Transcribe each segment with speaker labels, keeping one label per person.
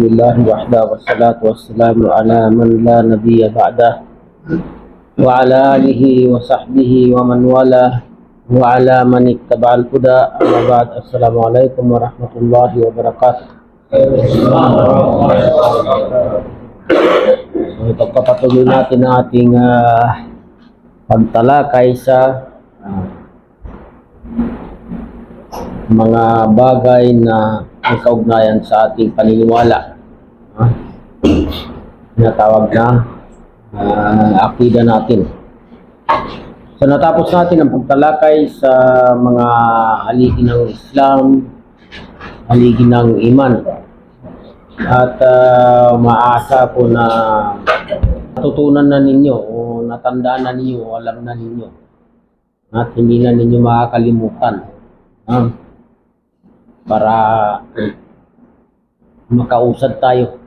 Speaker 1: لله وحده والصلاة والسلام على من لا نبي بعده وعلى آله وصحبه ومن والاه وعلى من اتبع الهدى أما بعد السلام عليكم ورحمة الله وبركاته So, ito papatuloy natin ang ating ah, pagtalakay sa ah, mga bagay na may kaugnayan sa ating paniniwala. Ah, Tinatawag na ah, akida natin. So natapos natin ang pagtalakay sa mga haligi ng Islam, haligi ng iman. At ah, maasa ko na natutunan na ninyo o natandaan na ninyo o alam na ninyo at hindi na ninyo makakalimutan ah, para makausad tayo.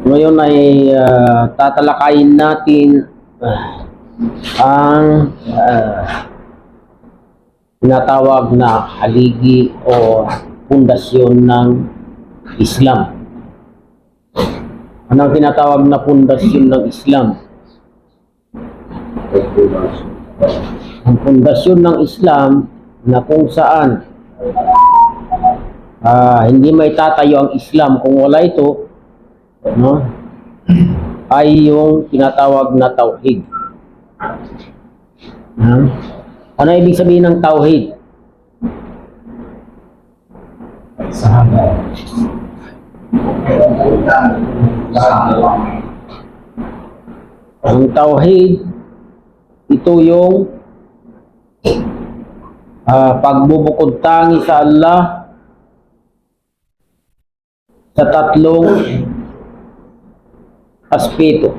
Speaker 1: Ngayon ay ah, tatalakayin natin ah, ang ah, tinatawag na haligi o pundasyon ng Islam. Anong tinatawag na pundasyon ng Islam? Ang pundasyon ng Islam na kung saan ah, hindi may tatayo ang Islam kung wala ito, no? ay yung tinatawag na tauhid. Ha? Ano ibig sabihin ng tauhid? Ang tauhid, ito yung ah, pagbubukod tangi sa Allah sa tatlong aspeto.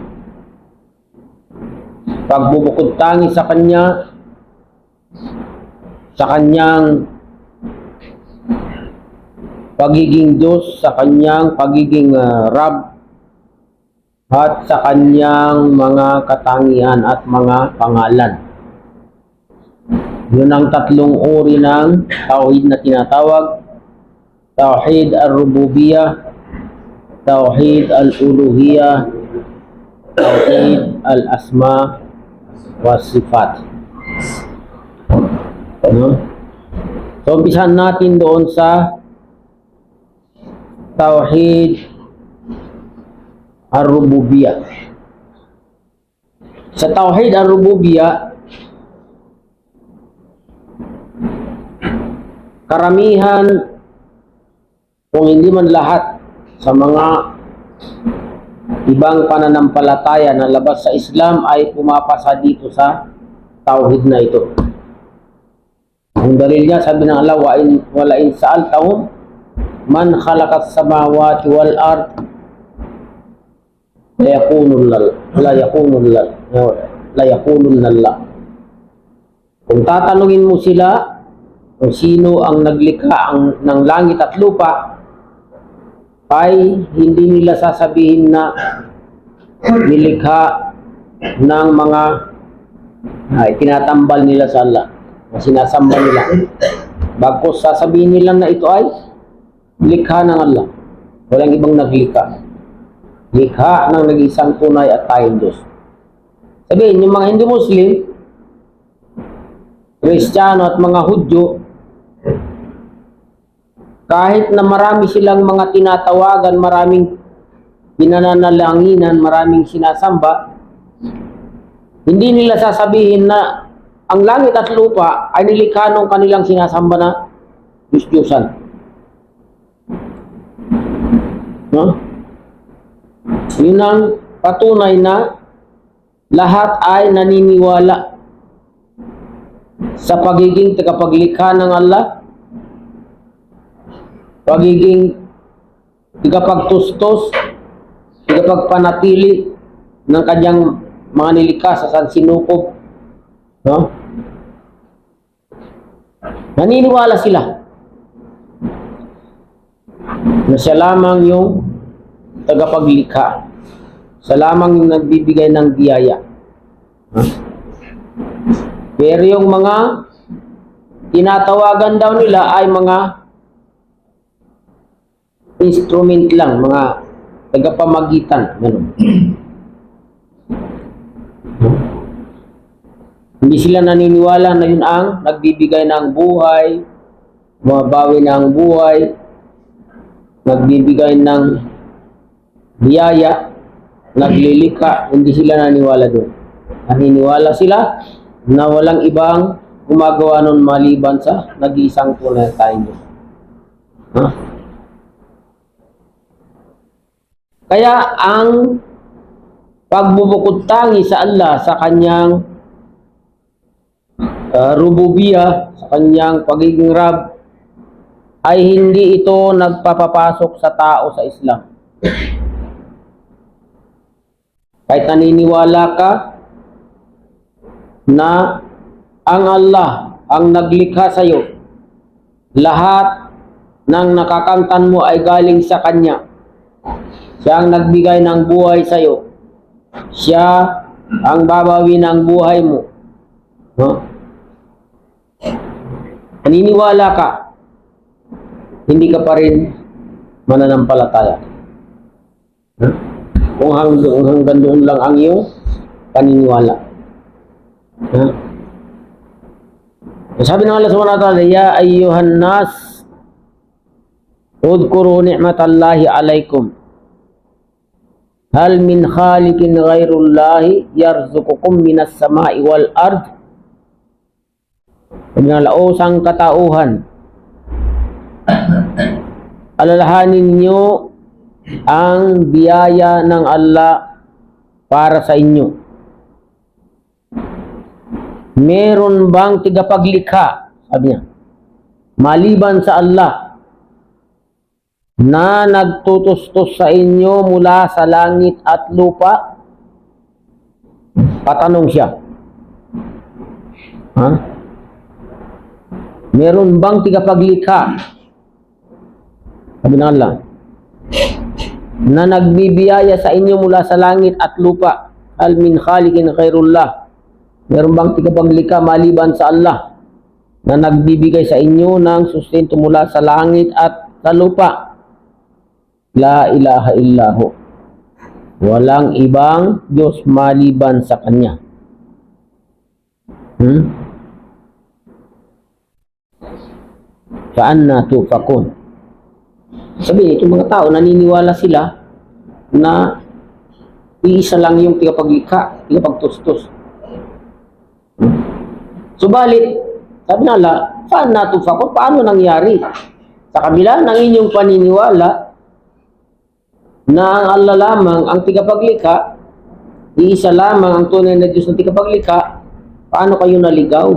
Speaker 1: Pagbubukod tangi sa Kanya, sa Kanyang pagiging Diyos, sa Kanyang pagiging ah, Rab, at sa Kanyang mga katangian at mga pangalan. Yun ang tatlong uri ng tauhid na tinatawag. Tauhid al-rububiyah, Tauhid al-uluhiyah, Tauhid al-asma wa sifat. No? So, umpisahan natin doon sa Tauhid al-rububiyah. Sa Tauhid al-rububiyah, karamihan kung hindi man lahat sa mga ibang pananampalataya na labas sa Islam ay pumapasa dito sa tauhid na ito. Ang dalil niya, sabi ng Allah, wa in, wala in sa'altahum man khalaqas samawati wal ard la yakunun lal la yakunun lal la lalla. Kung tatanungin mo sila kung sino ang naglikha ang, ng langit at lupa, ay hindi nila sasabihin na nilikha ng mga ay tinatambal nila sa Allah na sinasamba nila. Bagkos sasabihin nila na ito ay likha ng Allah. Walang ibang naglikha. Likha ng nag-isang tunay at tayong Diyos. Sabihin, yung mga hindi Muslim, Kristiyano at mga Hudyo, kahit na marami silang mga tinatawagan, maraming pinananalanginan, maraming sinasamba, hindi nila sasabihin na ang langit at lupa ay nilikha ng kanilang sinasamba na Diyos-Diyosan. No? Yun ang patunay na lahat ay naniniwala sa pagiging tagapaglikha ng Allah pagiging tigapagtustos, tigapagpanatili ng kanyang mga nilikha sa sansinukob. No? Naniniwala sila na siya lamang yung tagapaglikha. Siya lamang yung nagbibigay ng biyaya. Ha? Pero yung mga tinatawagan daw nila ay mga instrument lang, mga tagapamagitan. Ganun. Hindi sila naniniwala na yun ang nagbibigay ng buhay, bumabawi ng buhay, nagbibigay ng biyaya, naglilika, hindi sila naniniwala doon. Naniniwala sila na walang ibang gumagawa nun maliban sa nag-iisang tunay Diyos. Ha? Kaya ang pagbubukod tangi sa Allah sa kanyang uh, rububiya, sa kanyang pagiging Rab, ay hindi ito nagpapapasok sa tao sa Islam. Kahit naniniwala ka na ang Allah ang naglikha sa iyo, lahat ng nakakamtan mo ay galing sa Kanya. Siya ang nagbigay ng buhay sa iyo. Siya ang babawi ng buhay mo. No? Naniniwala ka, hindi ka pa rin mananampalataya. Huh? Kung hanggang, hanggang doon lang ang iyong paniniwala. Huh? Sabi ng Allah subhanahu wa Ya ayyuhan nas, Udkuru ni'matallahi alaikum. Hal min khaliqin ghairullahi yarzuqukum minas sama'i wal ard. Sabi ng Allah, O sang katauhan, alalahanin niyo ang biyaya ng Allah para sa inyo. Meron bang tigapaglikha? Sabi niya. Maliban sa Allah na nagtutustos sa inyo mula sa langit at lupa? Patanong siya. Ha? Meron bang tigapaglikha? Sabi ng Allah na nagbibiyaya sa inyo mula sa langit at lupa. Al min khaliqin khairullah. Meron bang tigapaglikha maliban sa Allah na nagbibigay sa inyo ng sustento mula sa langit at sa lupa? La ilaha illahu. Walang ibang Diyos maliban sa Kanya. Hmm? Saan na tufakun? Sabi, itong mga tao, naniniwala sila na iisa lang yung tigapaglikha, tigapagtustos. Hmm? Subalit, sabi nila, saan natufakon? Paano nangyari? Sa kabila ng inyong paniniwala na ang Allah lamang ang tigapaglikha, iisa lamang ang tunay na Diyos na tigapaglikha, paano kayo naligaw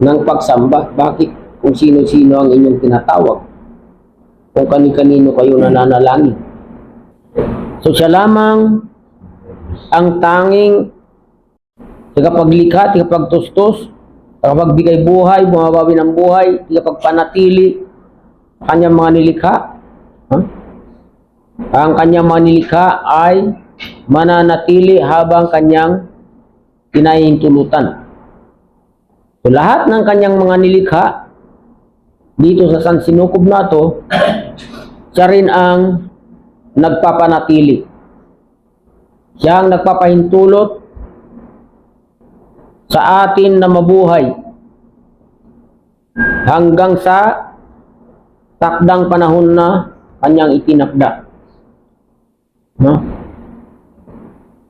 Speaker 1: ng pagsamba? Bakit? Kung sino-sino ang inyong tinatawag kung kani-kanino kayo nananalangin. So siya lamang ang tanging tagapaglikha, tagapagtustos, tagapagbigay buhay, bumabawi ng buhay, tagapagpanatili kanyang mga nilikha. Ang kanyang mga nilikha ay mananatili habang kanyang pinahihintulutan. So lahat ng kanyang mga nilikha dito sa San Sinukob na to, siya rin ang nagpapanatili. Siya ang nagpapahintulot sa atin na mabuhay hanggang sa takdang panahon na kanyang itinakda. No?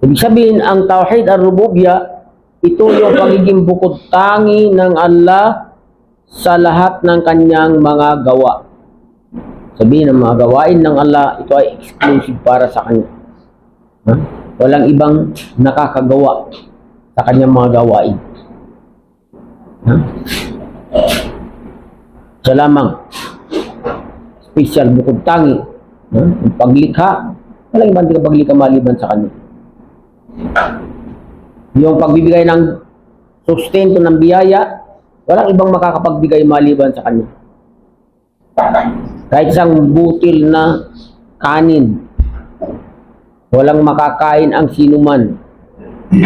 Speaker 1: Ibig sabihin, ang Tawhid al-Rububiyya, ito yung pagiging bukod tangi ng Allah sa lahat ng kanyang mga gawa. Sabihin ng mga gawain ng Allah, ito ay exclusive para sa kanya. Ha? Walang ibang nakakagawa sa kanyang mga gawain. Ha? Siya lamang. Special bukod tangi. Ha? Ang paglikha, walang ibang di paglikha maliban sa kanya. Yung pagbibigay ng sustento ng biyaya, walang ibang makakapagbigay maliban sa kanya. Kahit isang butil na kanin, walang makakain ang sinuman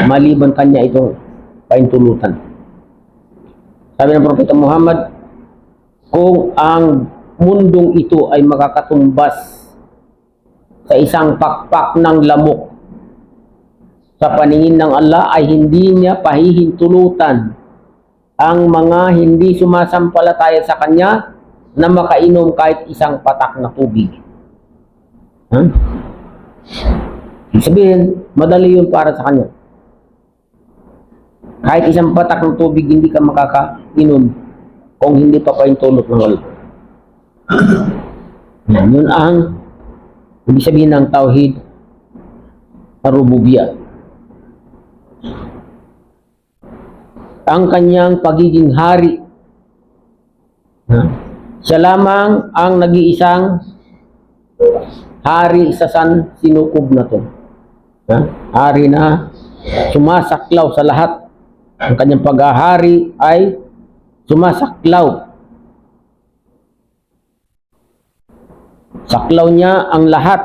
Speaker 1: maliban kanya ito paintulutan. Sabi ng Propeta Muhammad, kung ang mundong ito ay makakatumbas sa isang pakpak ng lamok sa paningin ng Allah ay hindi niya pahihintulutan ang mga hindi sumasampalataya sa Kanya na makainom kahit isang patak na tubig. Ibig Sabihin, madali yun para sa Kanya. Kahit isang patak ng tubig, hindi ka makakainom kung hindi pa pahintulot ng Allah. Yan, yun ang ibig sabihin ng tauhid arububiyah. ang kanyang pagiging hari. Ha? Siya lamang ang nag-iisang hari sa san sinukob na to. Ha? Hari na sumasaklaw sa lahat. Ang kanyang paghahari ay sumasaklaw. Saklaw niya ang lahat.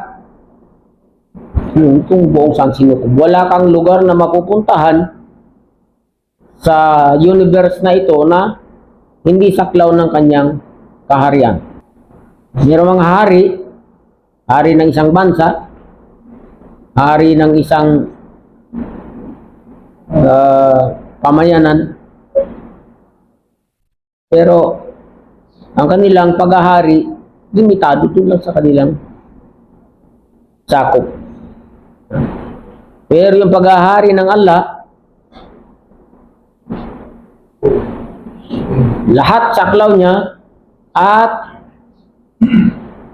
Speaker 1: Yung itong buong sang sinukob. Wala kang lugar na mapupuntahan sa universe na ito na hindi saklaw ng kanyang kaharian. Mayroong mga hari, hari ng isang bansa, hari ng isang uh, pamayanan, pero ang kanilang paghahari, limitado doon lang sa kanilang sakop. Pero yung paghahari ng Allah, lahat saklaw niya at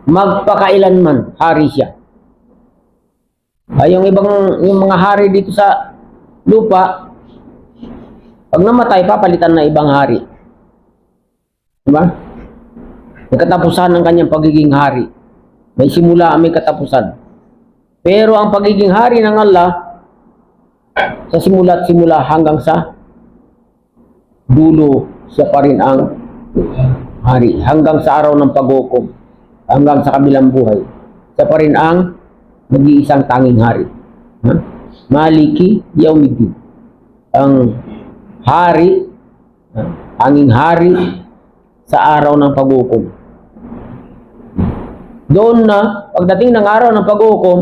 Speaker 1: magpakailanman hari siya. Ay, yung ibang yung mga hari dito sa lupa pag namatay papalitan na ibang hari. Diba? May katapusan ng kanyang pagiging hari. May simula, may katapusan. Pero ang pagiging hari ng Allah sa simula at simula hanggang sa dulo siya pa rin ang hari hanggang sa araw ng paghukom hanggang sa kabilang buhay siya pa rin ang nag-iisang tanging hari ha? maliki yaumiddin ang hari ha? tanging hari sa araw ng paghukom doon na pagdating ng araw ng paghukom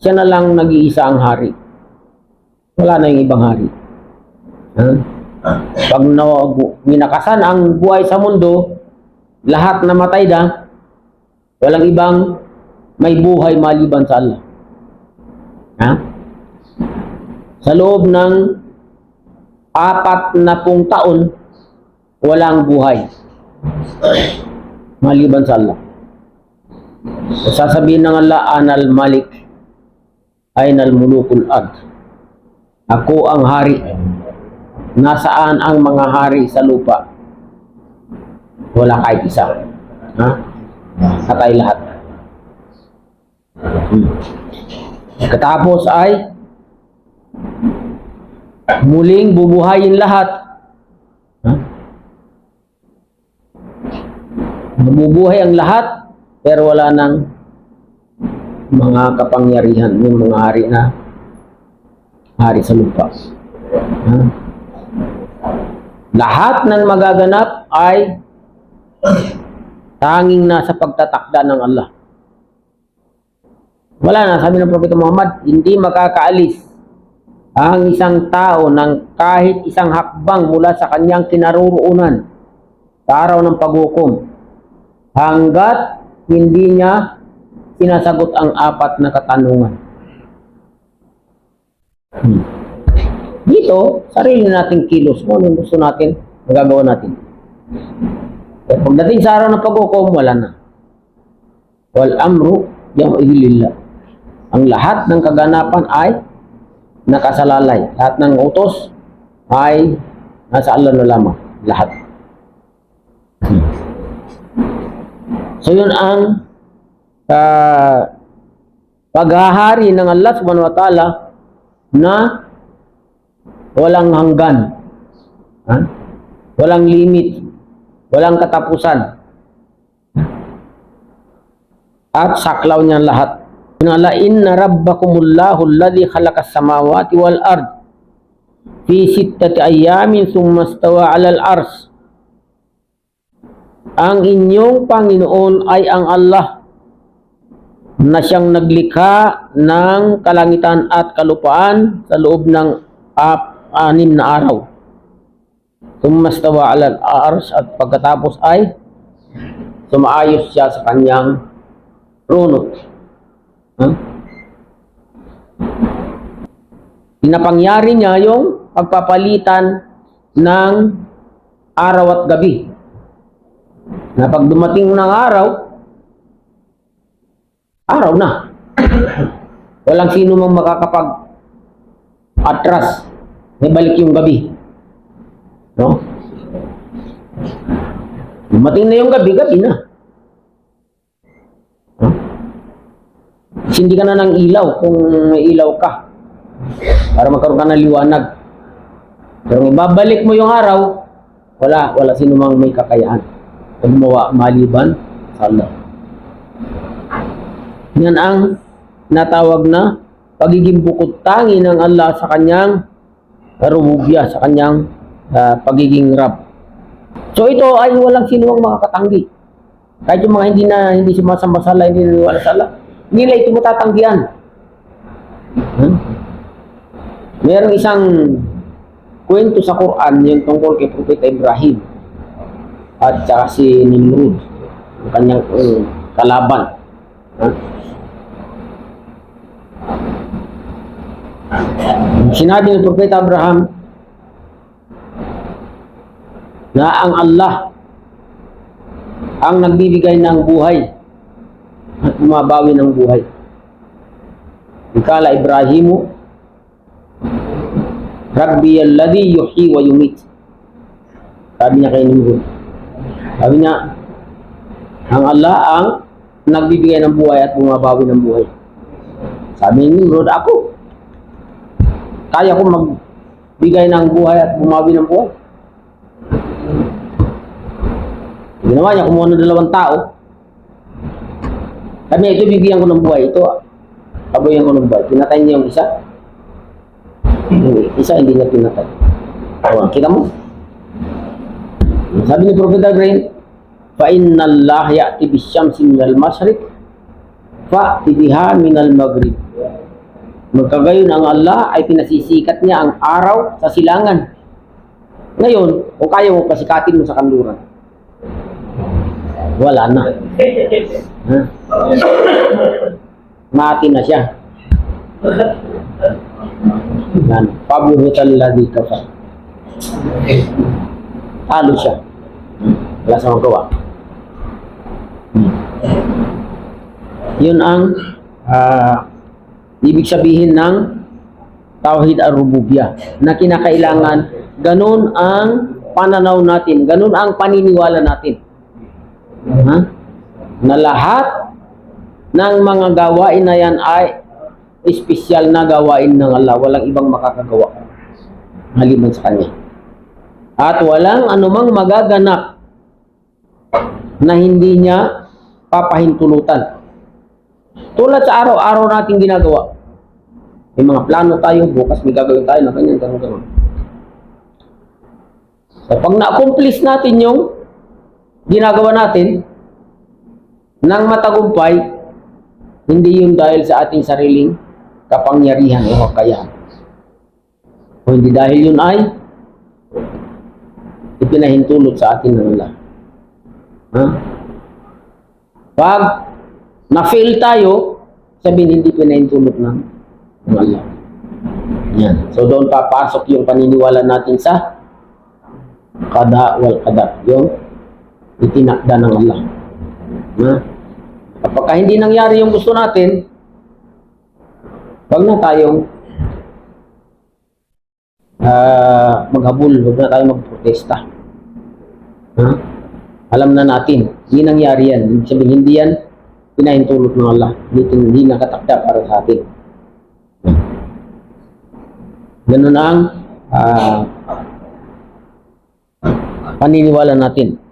Speaker 1: siya na lang nag-iisa ang hari wala na yung ibang hari ha? Pag minakasan ang buhay sa mundo, lahat namatay na, walang ibang may buhay maliban sa Allah. Ha? Sa loob ng apat na pung taon, walang buhay maliban sa Allah. Sasabihin ng Allah, Anal Malik, Ainal Mulukul Ad. Ako ang hari nasaan ang mga hari sa lupa? Wala kahit isa. Ha? Patay lahat. Hmm. Katapos ay muling bubuhayin lahat. Ha? Mabubuhay ang lahat pero wala nang mga kapangyarihan yung mga hari na hari sa lupa. Ha? Lahat ng magaganap ay tanging nasa pagtatakda ng Allah. Wala na, sabi ng Propeta Muhammad, hindi makakaalis ang isang tao ng kahit isang hakbang mula sa kanyang kinaroroonan sa araw ng paghukom hanggat hindi niya sinasagot ang apat na katanungan. Hmm. Dito, sarili nating kilos mo, anong gusto natin, magagawa natin. Kaya pagdating sa araw ng paghukom, wala na. Wal amru yung ililillah. Ang lahat ng kaganapan ay nakasalalay. Lahat ng utos ay nasa Allah na lamang. Lahat. So yun ang uh, paghahari ng Allah subhanahu wa ta'ala na walang hanggan, ha? walang limit, walang katapusan. At saklaw niya lahat. Inala inna rabbakumullahu alladhi khalaqas samawati wal ard fi sittati ayamin thumma stawa 'ala al-ars. Ang inyong Panginoon ay ang Allah na siyang naglikha ng kalangitan at kalupaan sa loob ng ap, anim na araw. Tumastawa alal ars at pagkatapos ay sumaayos siya sa kanyang trono. Ha? Pinapangyari niya yung pagpapalitan ng araw at gabi. Na pag dumating ng araw, araw na. Walang sino mang makakapag atras. May balik yung gabi. No? Dumating na yung gabi, gabi na. Huh? Hindi ka na ng ilaw kung may ilaw ka. Para magkaroon ka ng liwanag. Pero kung ibabalik mo yung araw, wala, wala sino mang may kakayaan. Gumawa maliban sa Allah. Yan ang natawag na pagiging bukod tangi ng Allah sa kanyang rububya, sa kanyang ah, pagiging Rab. So ito ay walang sino ang makakatanggi. Kahit yung mga hindi na hindi sumasamba sa Allah, hindi naniwala sa Allah, nila ito matatanggihan. Hmm? Merong isang kwento sa Quran yung tungkol kay Propeta Ibrahim at saka si Nimrod, ang kanyang uh, kalaban. Ha? Sinabi ng Propeta Abraham na ang Allah ang nagbibigay ng buhay at bumabawi ng buhay. Ikala Ibrahimu Rabbi alladhi yuhyi wa yumit. Sabi niya kay Nimrod. Sabi niya, ang Allah ang nagbibigay ng buhay at bumabawi ng buhay. Sabi ni Nimrod, ako. Kaya ko magbigay ng buhay at bumawi ng buhay. Ginawa niya, kumuha ng dalawang tao. Sabi niya, ito bibigyan ko ng buhay. Ito, pabuyan ko ng buhay. Pinatay niya yung isa. Isa hindi niya pinatay. O, kita mo? Sabi ni Prophet Ibrahim, فَإِنَّ اللَّهَ يَأْتِ بِالشَّمْسِ مِنَ الْمَشْرِقِ فَأْتِ بِهَا مِنَ الْمَغْرِبِ Magkagayon ang Allah ay pinasisikat niya ang araw sa silangan. Ngayon, kung kaya mo pasikatin mo sa kanluran, wala na. Ha? Mati na siya. Yan. Pabuhutan ladhi kafar. Talo siya. Wala sa magawa. Yun ang ah, ibig sabihin ng Tawhid ar-Rububiyah na kinakailangan ganun ang pananaw natin, ganun ang paniniwala natin. Ha? Na lahat ng mga gawain na yan ay espesyal na gawain ng Allah. Walang ibang makakagawa maliban sa Kanya. At walang anumang magaganap na hindi niya papahintulutan. Tulad sa araw-araw nating ginagawa. May mga plano tayo, bukas may gagawin tayo na ganyan, ganun, ganun. So, pag na-accomplish natin yung ginagawa natin ng matagumpay, hindi yun dahil sa ating sariling kapangyarihan o kakayahan. O hindi dahil yun ay ipinahintulot sa atin ng Allah. Ha? Pag na-fail tayo, sabihin hindi pinahintulot ng, ng Allah. Yan. So doon papasok yung paniniwala natin sa kada wal qadar. Yung itinakda ng Allah. Ha? Kapag hindi nangyari yung gusto natin, wag na tayong ah, maghabol, wag na tayong magprotesta. Ha? Alam na natin, hindi nangyari yan. Ibig sabihin, hindi yan pinahintulot ng Allah. Hindi, hindi nakatakda para sa atin. Ganun ang ah, paniniwala natin.